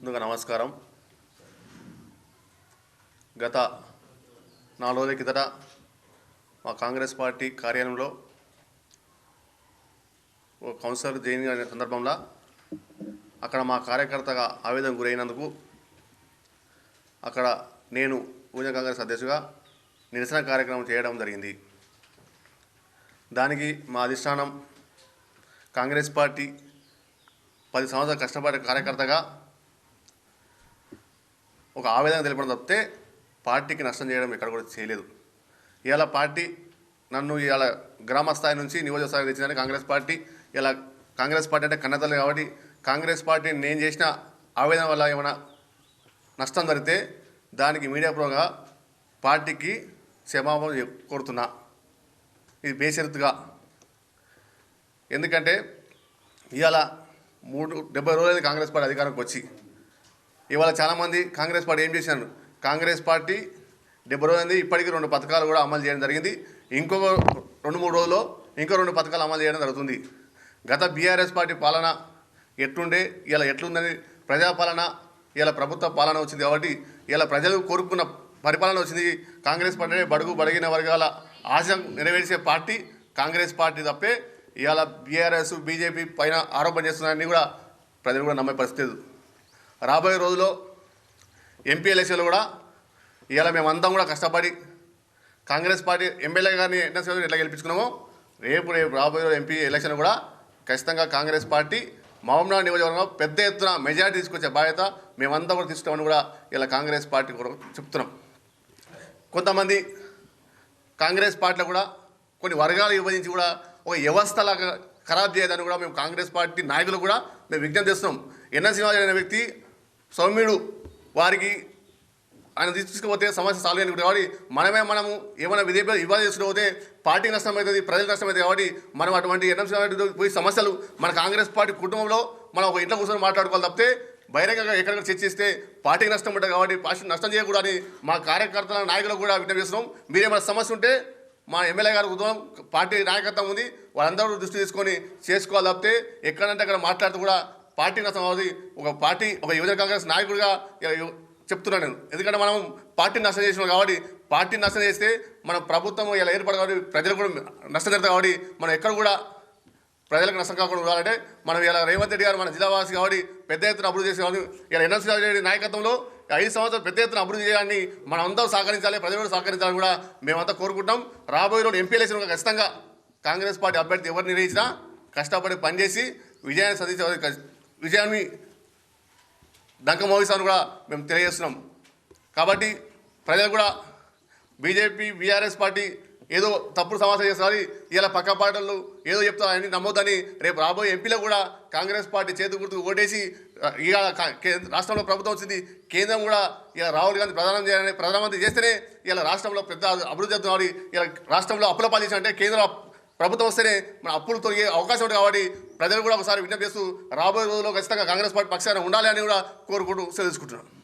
ముందుగా నమస్కారం. గత నాలుగు రోజుల కిందట మా కాంగ్రెస్ పార్టీ కార్యాలయంలో ఓ కౌన్సిలర్ జైన్ అనే సందర్భంలో అక్కడ మా కార్యకర్తగా ఆవేదన గురైనందుకు అక్కడ నేను యూనియన్ కాంగ్రెస్ అధ్యక్షుగా నిరసన కార్యక్రమం చేయడం జరిగింది. దానికి మా అధిష్టానం కాంగ్రెస్ పార్టీ పది సంవత్సరాలు కష్టపడే కార్యకర్తగా ఒక ఆవేదన తెలపడం తప్పితే పార్టీకి నష్టం చేయడం ఎక్కడ కూడా చేయలేదు. ఇవాళ పార్టీ నన్ను ఇవాళ గ్రామ స్థాయి నుంచి నియోజక తెచ్చిందని కాంగ్రెస్ పార్టీ ఇలా కాంగ్రెస్ పార్టీ అంటే కన్నతలు కాబట్టి కాంగ్రెస్ పార్టీ నేను చేసిన ఆవేదన వల్ల ఏమైనా నష్టం జరిగితే దానికి మీడియా పూర్వకంగా పార్టీకి క్షమాపణ కోరుతున్నా. ఇది బేషరతుగా. ఎందుకంటే ఇవాళ మూడు డెబ్బై రోజులైంది కాంగ్రెస్ పార్టీ అధికారంకి వచ్చి ఇవాళ చాలామంది కాంగ్రెస్ పార్టీ ఏం చేశారు? కాంగ్రెస్ పార్టీ డెబ్బై రోజులైంది ఇప్పటికీ రెండు పథకాలు కూడా అమలు చేయడం జరిగింది. ఇంకొక రెండు మూడు రోజుల్లో ఇంకో రెండు పథకాలు అమలు చేయడం జరుగుతుంది. గత బీఆర్ఎస్ పార్టీ పాలన ఎట్లుండే ఇలా ఎట్లుందని ప్రజాపాలన ఇలా ప్రభుత్వ పాలన వచ్చింది కాబట్టి ఇలా ప్రజలు కోరుకున్న పరిపాలన వచ్చింది. కాంగ్రెస్ పార్టీ బడుగు బడిగిన వర్గాల ఆశ నెరవేర్చే పార్టీ కాంగ్రెస్ పార్టీ తప్పే. ఇవాళ బీఆర్ఎస్ బీజేపీ పైన ఆరోపణ చేస్తున్నారని కూడా ప్రజలు కూడా నమ్మే పరిస్థితి లేదు. రాబోయే రోజుల్లో ఎంపీ ఎలక్షన్లు కూడా ఇవాళ మేమందరం కూడా కష్టపడి కాంగ్రెస్ పార్టీ ఎమ్మెల్యే గారిని ఎన్ఎస్సీ ఎట్లా గెలిపించుకున్నామో రేపు రేపు రాబోయే రోజు ఎంపీ ఎలక్షన్ కూడా ఖచ్చితంగా కాంగ్రెస్ పార్టీ మహబూబ్నగర్ నియోజకవర్గంలో పెద్ద ఎత్తున మెజార్టీ తీసుకొచ్చే బాధ్యత మేమంతా కూడా తీసుకుంటామని కూడా ఇలా కాంగ్రెస్ పార్టీ కూడా చెప్తున్నాం. కొంతమంది కాంగ్రెస్ పార్టీలో కూడా కొన్ని వర్గాలు విభజించి కూడా ఒక వ్యవస్థలాగా ఖరాబ్ చేయదని కూడా మేము కాంగ్రెస్ పార్టీ నాయకులు కూడా మేము విజ్ఞప్తి చేస్తున్నాం. ఎన్ఎస్ శ్రీనివాస్ అనే వ్యక్తి సౌమ్యుడు వారికి ఆయన తీసుకుపోతే సమస్య సాల్వ్ అయ్యింది కాబట్టి మనమే మనము ఏమైనా విధేపై వివాదం చేసుకుపోతే పార్టీ నష్టం అవుతుంది ప్రజల నష్టం అవుతుంది కాబట్టి మనం అటువంటి ఎన్ఎంసీ పోయి సమస్యలు మన కాంగ్రెస్ పార్టీ కుటుంబంలో మనం ఒక ఇంట్లో కూర్చొని మాట్లాడుకోవాలి తప్పితే బహిరంగంగా ఎక్కడెక్కడ చర్చిస్తే పార్టీకి నష్టం ఉంటుంది కాబట్టి పార్టీ నష్టం చేయకూడదని మా కార్యకర్తల నాయకులకు కూడా విజ్ఞప్తి చేస్తున్నాం. మీరేమైనా సమస్య ఉంటే మా ఎమ్మెల్యే గారు ఉద్యమం పార్టీ నాయకత్వం ఉంది వాళ్ళందరూ దృష్టి తీసుకొని చేసుకోవాలి తప్పితే ఎక్కడంటే అక్కడ మాట్లాడుతూ కూడా పార్టీ నష్టం ఒక పార్టీ ఒక యువజన కాంగ్రెస్ నాయకుడిగా చెప్తున్నాను నేను. ఎందుకంటే మనం పార్టీని నష్టం చేసినాం కాబట్టి పార్టీని నష్టం చేస్తే మన ప్రభుత్వం ఇలా ఏర్పడదు కాబట్టి ప్రజలు కూడా నష్టం జరుగుతుంది కాబట్టి మనం ఎక్కడ కూడా ప్రజలకు నష్టం కాకుండా ఉండాలంటే మనం ఇలా రేవంత్ రెడ్డి గారు మన జిల్లావాసి కాబట్టి పెద్ద ఎత్తున అభివృద్ధి చేసేవాళ్ళు ఇలా ఎన్ఎస్సీ రెడ్డి నాయకత్వంలో ఐదు సంవత్సరాలు పెద్ద ఎత్తున అభివృద్ధి చేయాలని మనం అందరూ సహకరించాలి ప్రజలు కూడా సహకరించాలని కూడా మేమంతా కోరుకుంటాం రాబోయే రోజు ఎంపీ ఎలక్షన్ ఖచ్చితంగా కాంగ్రెస్ పార్టీ అభ్యర్థి ఎవరు నిర్ణయించినా కష్టపడి పనిచేసి విజయాన్ని సాధించే విజయాన్ని డంక మోగిస్తామని కూడా మేము తెలియజేస్తున్నాం. కాబట్టి ప్రజలు కూడా బీజేపీ బీఆర్ఎస్ పార్టీ ఏదో తప్పుడు సమాచారం చేస్తున్నారు ఇలా పక్క పార్టీలు ఏదో చెప్తారు అని నమ్మొద్దని రేపు రాబోయే ఎంపీలో కూడా కాంగ్రెస్ పార్టీ చేతి గుర్తు ఓటేసి ఇక రాష్ట్రంలో ప్రభుత్వం వచ్చింది కేంద్రం కూడా ఇలా రాహుల్ గాంధీ ప్రధానం చేయాలని ప్రధానమంత్రి చేస్తేనే ఇలా రాష్ట్రంలో పెద్ద అభివృద్ధి అవుతుంది ఇలా రాష్ట్రంలో అప్పుల పాలు చేసినట్టే కేంద్ర ప్రభుత్వం వస్తేనే మన అప్పులు తొలగే అవకాశం ఉంది కాబట్టి ప్రజలు కూడా ఒకసారి విజ్ఞప్తి చేస్తూ రాబోయే రోజుల్లో ఖచ్చితంగా కాంగ్రెస్ పార్టీ పక్షాన ఉండాలి అని కూడా కోరుకుంటూ తెలుసుకుంటున్నాను